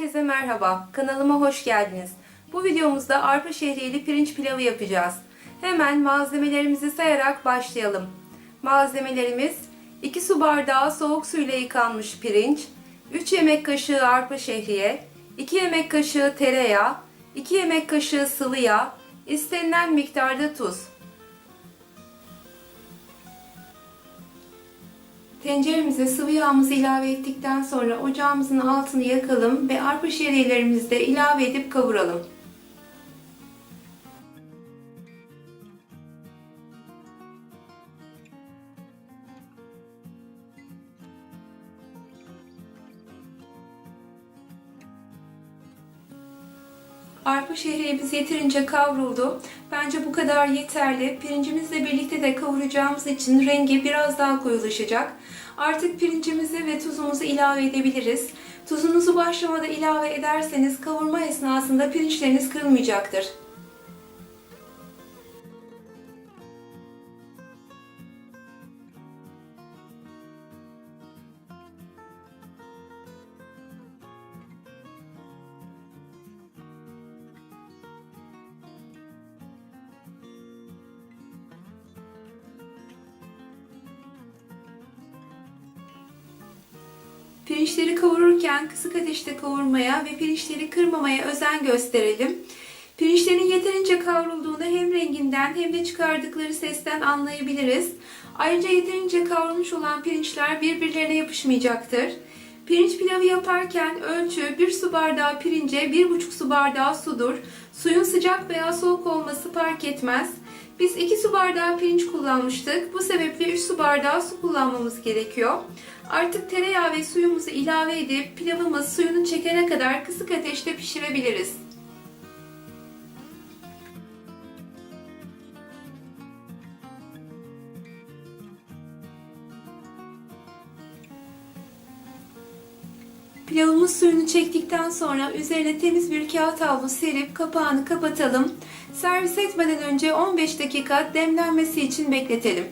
Herkese merhaba, kanalıma hoş geldiniz. Bu videomuzda arpa şehriyeli pirinç pilavı yapacağız. Hemen malzemelerimizi sayarak başlayalım. Malzemelerimiz 2 su bardağı soğuk suyla yıkanmış pirinç, 3 yemek kaşığı arpa şehriye, 2 yemek kaşığı tereyağı, 2 yemek kaşığı sıvı yağ, istenilen miktarda tuz. Tenceremize sıvı yağımızı ilave ettikten sonra ocağımızın altını yakalım ve arpa şehriyelerimizi de ilave edip kavuralım. Arpa şehriyemiz yeterince kavruldu. Bence bu kadar yeterli. Pirincimizle birlikte de kavuracağımız için rengi biraz daha koyulaşacak. Artık pirincimizi ve tuzumuzu ilave edebiliriz. Tuzunuzu başlamada ilave ederseniz kavurma esnasında pirinçleriniz kırılmayacaktır. Pirinçleri kavururken kısık ateşte kavurmaya ve pirinçleri kırmamaya özen gösterelim. Pirinçlerin yeterince kavrulduğunda hem renginden hem de çıkardıkları sesten anlayabiliriz. Ayrıca yeterince kavrulmuş olan pirinçler birbirlerine yapışmayacaktır. Pirinç pilavı yaparken ölçü 1 su bardağı pirince 1,5 su bardağı sudur. Suyun sıcak veya soğuk olması fark etmez. Biz 2 su bardağı pirinç kullanmıştık. Bu sebeple 3 su bardağı su kullanmamız gerekiyor. Artık tereyağı ve suyumuzu ilave edip pilavımız suyunu çekene kadar kısık ateşte pişirebiliriz. Pilavımız suyunu çektikten sonra üzerine temiz bir kağıt havlu serip kapağını kapatalım. Servis etmeden önce 15 dakika demlenmesi için bekletelim.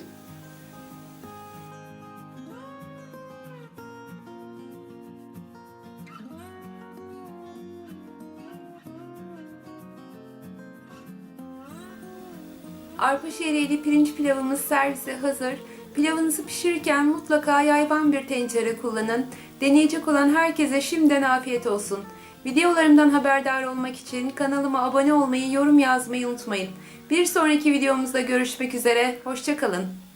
Arpa şehriyeli pirinç pilavımız servise hazır. Pilavınızı pişirirken mutlaka yayvan bir tencere kullanın. Deneyecek olan herkese şimdiden afiyet olsun. Videolarımdan haberdar olmak için kanalıma abone olmayı, yorum yazmayı unutmayın. Bir sonraki videomuzda görüşmek üzere, hoşçakalın.